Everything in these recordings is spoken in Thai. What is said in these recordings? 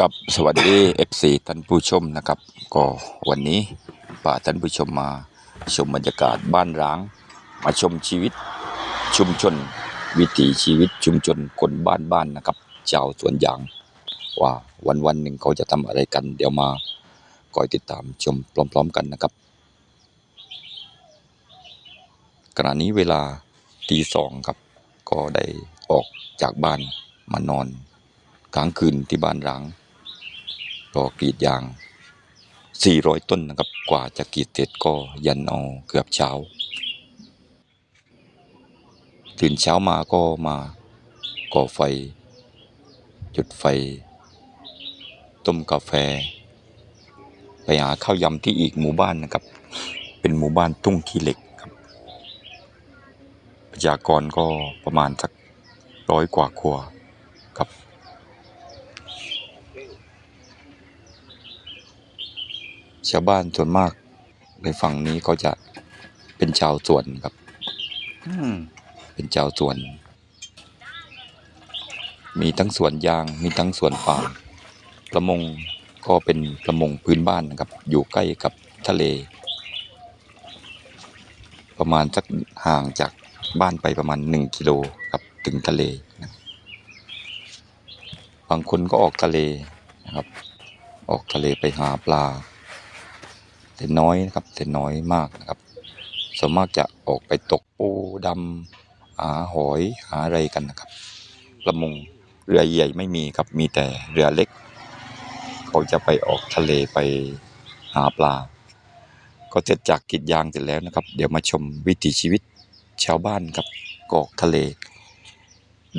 กับสวัสดี FC ท่านผู้ชมนะครับ ก็วันนี้พาท่านผู้ชมมาชมบรรยากาศบ้านร้าง มาชมชีวิตชุมชน วิถีชีวิตชุมชนคนบ้านบ้านๆนะครับชาวสวนยาง ว่าวันวันหนึ่งเขาจะทำอะไรกัน เดี๋ยวมาคอยติดตามชมพร้อม ๆ กันนะครับขณะนี้เวลาตีสองครับ ก็ได้ออกจากบ้านมานอนค้างคืนที่บ้านร้าง ก็กรีดยาง 400 ต้นนะครับ กว่าจะกรีดเสร็จก็ยันเอาเกือบเช้า ตื่นเช้ามาก็มาก่อไฟ จุดไฟ ต้มกาแฟ ไปหาข้าวยำที่อีกหมู่บ้านนะครับ เป็นหมู่บ้านทุ่งขี้เหล็กครับ ประชากรก็ประมาณสักร้อยกว่าครัวครับ ชาวบ้านส่วนมากในฝั่งนี้ก็จะเป็นชาวสวนครับอืมเป็นชาวสวน มีทั้งสวนยาง มีทั้งสวนปาล์มประมงก็เป็นประมงพื้นบ้านนะครับ อยู่ใกล้กับทะเล ประมาณสักห่างจากบ้านไปประมาณหนึ่งกิโลครับถึงทะเลนะบางคนก็ออกทะเลนะครับ ออกทะเลไปหาปลา แต่น้อยนะครับแต่น้อยมากนะครับ ส่วนมากจะออกไปตกปูดำหาหอยหาอะไรกันนะครับประมงเรือใหญ่ไม่มีครับมีแต่เรือเล็ก เขาจะไปออกทะเลไปหาปลา ก็เสร็จจากกรีดยางเสร็จแล้วนะครับ เดี๋ยวมาชมวิถีชีวิตชาวบ้านครับกออกทะเล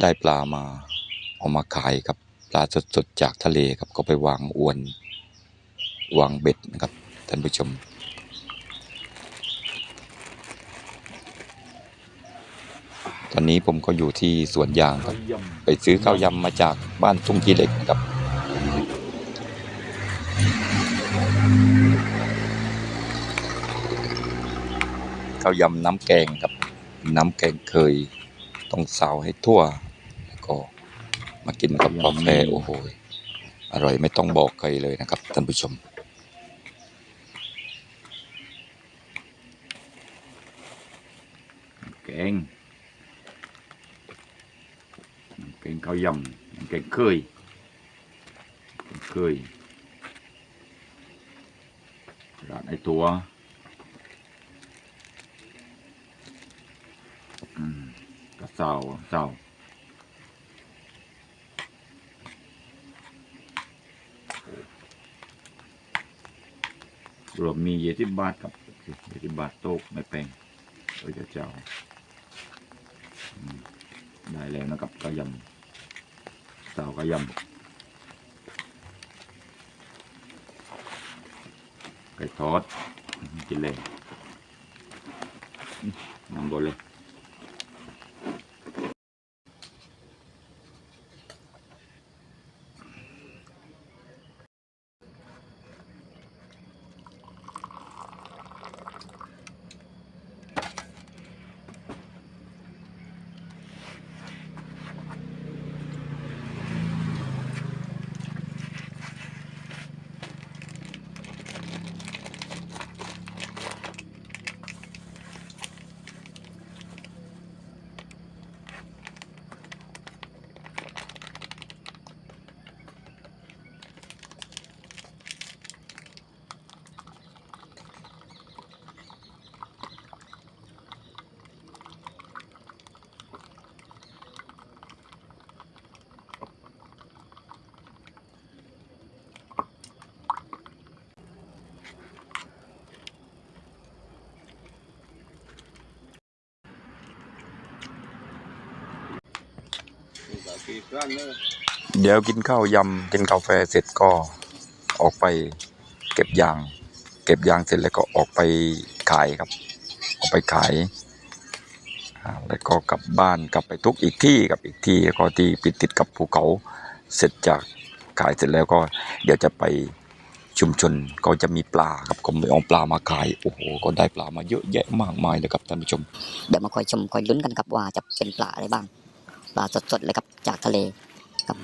ได้ปลามาเอามาขายครับปลาสดๆจากทะเลครับก็ไปวางอวน วางเบ็ดนะครับ ท่านผู้ชม ตอนนี้ผมก็อยู่ที่สวนยางครับ ไปซื้อข้าวยำมาจากบ้านทุ่งขี้เหล็กนะครับ ข้าวยำน้ำแกงครับ น้ำแกงเคยต้องซาวให้ทั่ว แล้วก็มากินกับกาแฟโอ้โห อร่อยไม่ต้องบอกใครเลยนะครับท่านผู้ชม แกงน้ำแกงข้าวยำน้ำแกงเคยเคยร้านไอตัวกระเซาเซารวมมีเยสิบาทครับเยสิบาทโต๊ะไม่แพงโอ้ยเจ้า ได้แล้วนะครับกระยำสาวกระยำไก่ทอดกินเลยอืมนำบนเลย เดี๋ยวกินข้าวยำกินกาแฟเสร็จก็ออกไปเก็บยาง เก็บยางเสร็จแล้วก็ออกไปขายครับ ออกไปขายแล้วก็กลับบ้านกลับไปทุกอีกที่กับอีกที่ก็ที่ปิดติดกับภูเขาเสร็จจากขายเสร็จแล้วก็เดี๋ยวจะไปชุมชนก็จะมีปลาครับก็ไปเอาปลามาขายโอ้โหก็ได้ปลามาเยอะแยะมากมายเลยครับท่านผู้ชมเดี๋ยวมาคอยชมคอยลุ้นกันครับว่าจะเป็นปลาอะไรบ้าง ปลาสดๆเลยครับจากทะเลครับ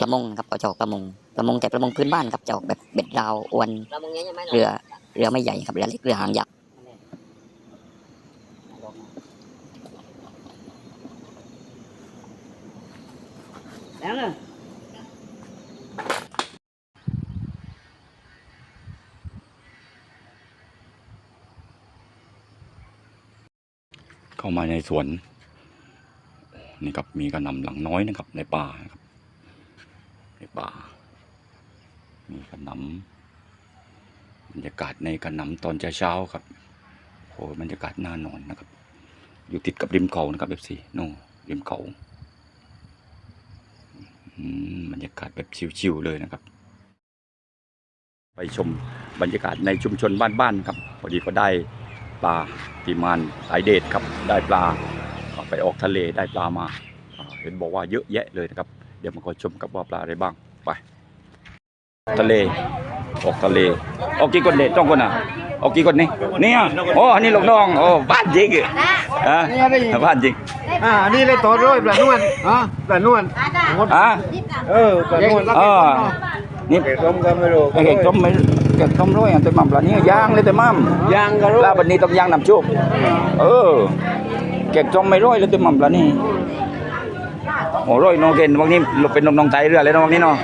ประมงครับเขาจะออกประมงประมงแต่ประมงพื้นบ้านครับจะออกแบบเบ็ดราวอวนเรือเรือไม่ใหญ่ครับเรือเล็กเรือหางยักษ์แล้วเลยเข้ามาในสวน นี่ครับมีกระหนำหลังน้อยนะครับ ในป่าครับในป่า มีกระหนำบรรยากาศในกระหนำตอนเช้าๆครับโอ้บรรยากาศน่านอนนะครับ อยู่ติดกับริมเขานะครับเอฟซีโน่ริมเขาบรรยากาศแบบชิวๆเลยนะครับ ไปชมบรรยากาศในชุมชนบ้านๆครับพอดีก็ได้ปลาที่มานสายเดชครับได้ปลา ไปออกทะเลได้ปลามาอ่าเห็นบอกว่าเยอะแยะเลยนะครับ เดี๋ยวมาคอยชมกับว่าปลาอะไรบ้างไป ทะเลออกทะเลออกกี่คนเด็ดต้องคนอะออกกี่คนนี่เนี่ยโอ้อันนี้ลูกน้องโอ้บ้านจริงอะบ้านจริงอ่าอันนี้เลยต่อด้วยปลานวลอะปลานวลหมดอะเออปลานวลรับอ่าเก็บนี่เก็บต้มก็ไม่รู้ไอ้เก่งต้มไม่เก่งต้มร้อยอันแต่มั่มปลานี้ย่างเลยแต่มั่มยางก็รู้ปลาบันนี้ต้องย่างน้ำชุบเออ เก่งต้มไม่ร้อยเลยแต่มั่มปลานี้โอ้ร้อยน้องเก่งวันนี้เราเป็นน้องน้องไตเรือเลยน้องนี้เนาะ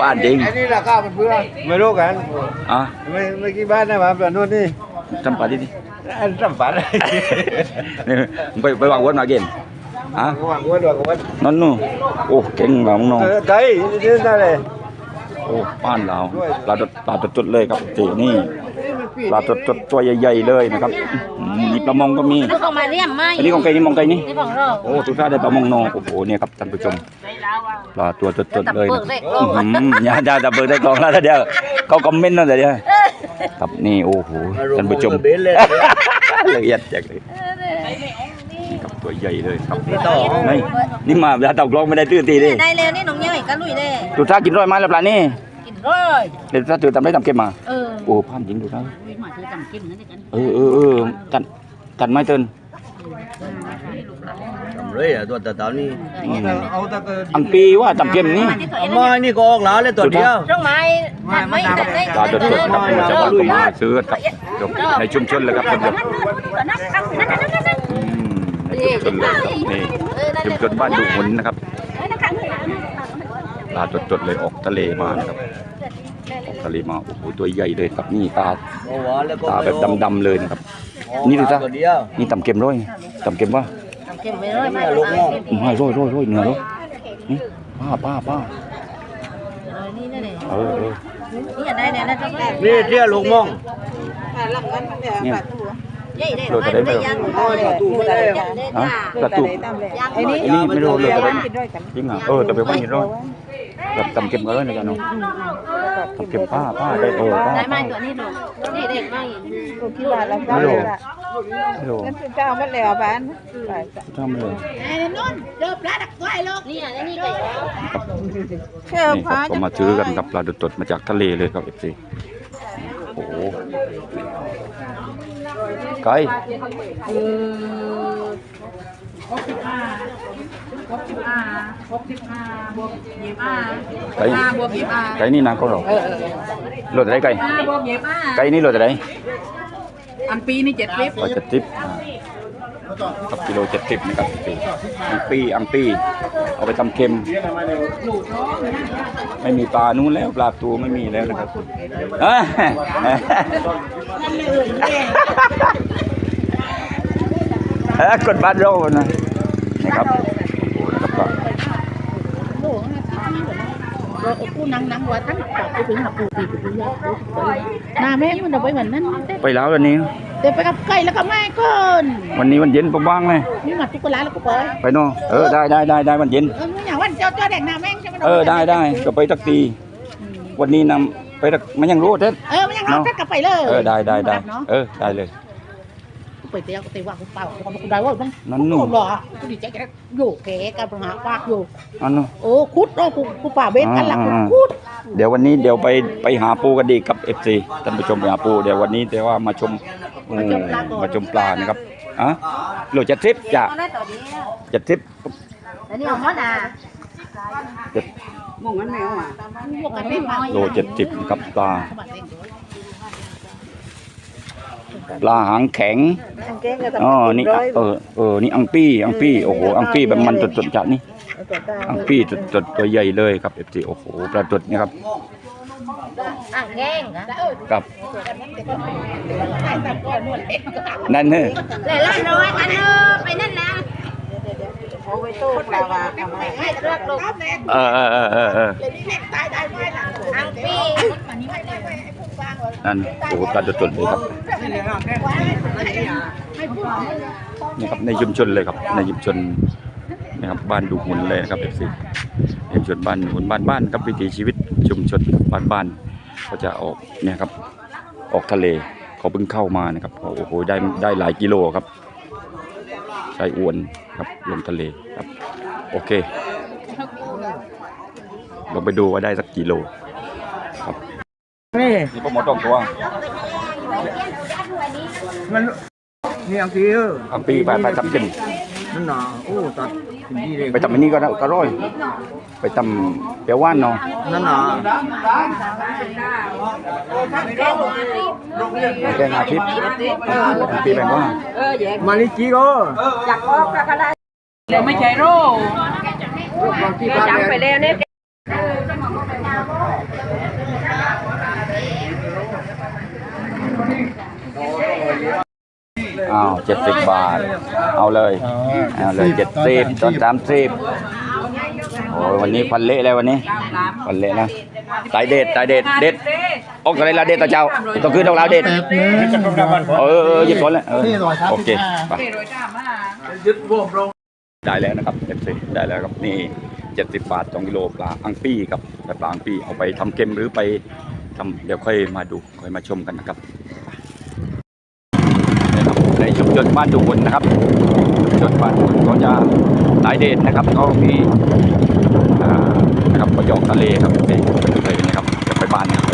บ้านจริงอันนี้ราคาเป็นเพื่อไม่รู้กันอะไม่ไม่กี่บ้านนะมาปลานวลนี่ทำปลาดิดิอันสัมผัสนี่ไปไปวางวนมาเก่งอะระหว่างวันระหว่างวันนั่นนู่นโอ้เก่งมากน้องเออไก่นี่นั่นเลย โอ้บ้านเราปลาตดปลาตดจุดเลยครับจีนี่ปลาตดจุดตัวใหญ่ๆเลยนะครับอืมมีปลามงก็มีนึกออกมาเรียมไหมอันนี้ของใครนี่มองใครนี่ นี่ของเราโอ้ทุกท่านได้ปลามงนอโอ้โหเนี่ยครับท่านผู้ชมปลาตัวจุดๆเลยเบินะกเลขกล้องอืมอย่าจะจะเบิกได้กองแล้วเดี๋ยวเขาคอมเมนต์นั่นเดี๋ยวครับนี่โอ้โหท่านผู้ชมเบนเลยละเอียดแจกเลยนี่ครับตัวใหญ่เลยครับนี่นี่มาแล้วตกลงไม่ได้ตื้อตีดิได้เลยนี่น้องย่อย กันลุยเลยทุกท่านกินร้อยไม้แล้วปลานี่กินร้อยเดี๋ยวถ้าเจอทำได้ทำเก็บมา เออโอ้พันจริงดูนะวิ่งมาเธอจำกินนั่นกันเออเออเออตัดตัดไม้เตินเลยอะตัวตานี่เอาตะเกียอันปีว่าทำเก็บนี่มานี่ก็ออกแล้วเลยตัวเดียวร่องไม้ตัดไม้ตัดได้ปลาสดๆครับเราจะมาลุยมาซื้อครับในชุมชนเลยครับท่านผู้ชมอืมในชุมชนเลยครับนี่ชุมชนบ้านดูหนนะครับ ปลาสดๆเลยออกทะเลมานะครับออกทะเลมาโอ้โหตัวใหญ่เลยครับนี่ตาโอ้โหแล้วก็ตาแบบดำๆเลยนะครับ นี่ดูซะตัวเดียวนี่ตำเก็บร้อยตำเก็บว่าเก็บไว้ร้อยไม้อืมให้ร้อยร้อยร้อยเนื้อร้อยนี่ป้าป้าป้านี่นั่นเองเออเออนี่ได้เนี่ยนะจ๊ะนี่เที่ยวลูกมองเนี่ย ใหญ่ได้ไม่ได้ยังฮะกระตุกยังอันนี้ไม่รู้เลยอะไรจริงอะเออแต่เป็นว่าหินร้อยแบบตำเก็บกันร้อยนะจ๊ะเนาะตำเก็บป้าป้าได้เออป้าได้ไม้ตัวนี้ดูนี่เด็กไม้ที่บ้านเราไม่เจ้ารู้เลยล่ะไม่รู้นั่นคือเจ้ามันแล้วบ้านทำเลยนี่อะนี่ไก่เชื่อนี่พาครับก็มาซื้อกันกับปลาสดๆมาจากทะเลเลยครับเอฟซี โอ้โหไก่ไก่ไก่นี่นางเขาหรอโลดอะไรไก่ไก่นี่โลดอะไรอันปีนี่เจ็ดสิบก็จะทิป กับกิโลเจ็ดสิบนะครับอังปีอังปีเอาไปทำเค็ม ไม่มีปลานู้นแล้วปลาตูไม่มีแล้วนะครับเอ้ยเอ้ยกดบัตรโรนะนะครับโอ้โหนะครับก็กูนังนังว่าทั้งปอกไปถึงหักปูตีกูยากหน้าแม่มันเอาไปเหมือนนั้นไปแล้ววันนี้ แต่ไปกับไก่แล้วก็ไม่ก่อนวันนี้วันเย็นผมว่างเลยนี่มาตุกร้านแล้วก็ไปไปเนาะเออได้ได้ได้ได้วันเย็นเอออย่างวันเจ้าเจ้าแดกหน้าแม่งใช่ไหมเออได้ได้ก็ไปตักตีวันนี้นำไปตักมันยังรู้เท็ดเออมันยังเอาแค่กลับไปเลยเออได้ได้ได้เนาะเออได้เลยกูไปเตี้ยกูเตี้ยว่ากูเปล่ากูกูได้ว่าต้องนั่นนู่นหรอกูดีใจกันอยู่แกกับหาปากอยู่อันนู้นโอ้คุดเนาะกูกูป่าเบ็ดกันหลักอ่าคุดเดี๋ยววันนี้เดี๋ยวไปไปหาปูกันดีกับเอฟซีท่านผู้ชมไปหาปูเดี๋ยววันนี้แต่ว่ามาชมโอ้มาชมปลานะครับอะโหลดจะทริปจะได้ต่อดีจะทริปแล้วนี่เอาหมดอะจะมงมันไม่เอาอะพวกกันไม่น้อยโลเจ็ดสิบกับปลา ปลาหางแข็งแกงก็ต้องอ๋อนี่อะเออเออนี่อังปี้อังปี้โอ้โหอังปี้แบบมันจดๆจากนี่อังปี้จดๆตัวใหญ่เลยครับเอฟซีโอ้โหปลาจดนี่ครับอ่างแห้งนะ กับนั่นเนอะเลยละน้อยอันเนอไปนั่นนะเอาไว้ตู้ปลาวาทำไมให้เลือเออเออเออเออเอออังปีนั่นโอ้โหปลาจดเลยครับนี่ครับในชุมชนเลยครับ ในชุมชนนะครับบ้านดูหุ่นเลยนะครับเอฟซีในชุมชนบ้านหุ่นบ้านบ้านครับวิถีชีวิต ชุมชนบ้านบ้านก็จะออกเนี่ยครับออกทะเลเขาเพิ่งเข้ามานะครับโอ้โหได้ได้หลายกิโลครับใช้อวนครับลงทะเลครับ โอเคลองไปดูว่าได้สักกิโลครับนี่นี่พวกหมอต้องตัวมันนี่อังกี้เอออังปีไปไปทำกิน นั่นน่ะโอ้ตัดถึงที่เลยไปทำอันนี้ก็ได้ก็ร่อยไปทำเปียวว่านเนาะนั่นน่ะแกงอาทิตย์ปีแบ่งว่ามาลิจิโก้เลยไม่ใช่โร่บางที่บ้านจำไปเนี่ยแล้วเนี่ย อ้าวเจ็ดสิบบาท เอาเลย เอาเลยเจ็ดสิบตอนสามสิบโอ้ยวันนี้ฟันเละเลยวันนี้ฟันเละนะตายเด็ดตายเด็ดเด็ดโอ้กอะไรละเด็ดตาเจ้าต้องขึ้นต้องลาวเด็ดเออเออหยิบก่อนเลยเออโอเคไปได้แล้วนะครับเอฟซีได้แล้วครับนี่เจ็ดสิบบาทสองกิโลปลาอังปี้ครับปลาอังปี้เอาไปทำเค็มหรือไปทำเดี๋ยวค่อยมาดูค่อยมาชมกันนะครับนะครับ จนบ้านดุบุญนะครับจนบ้านดุบุญก็จะหลายเดนนะครับก็มีนะครับประโยคทะเลครับเป็นเลยนะครับจะไปบ้านนะครับ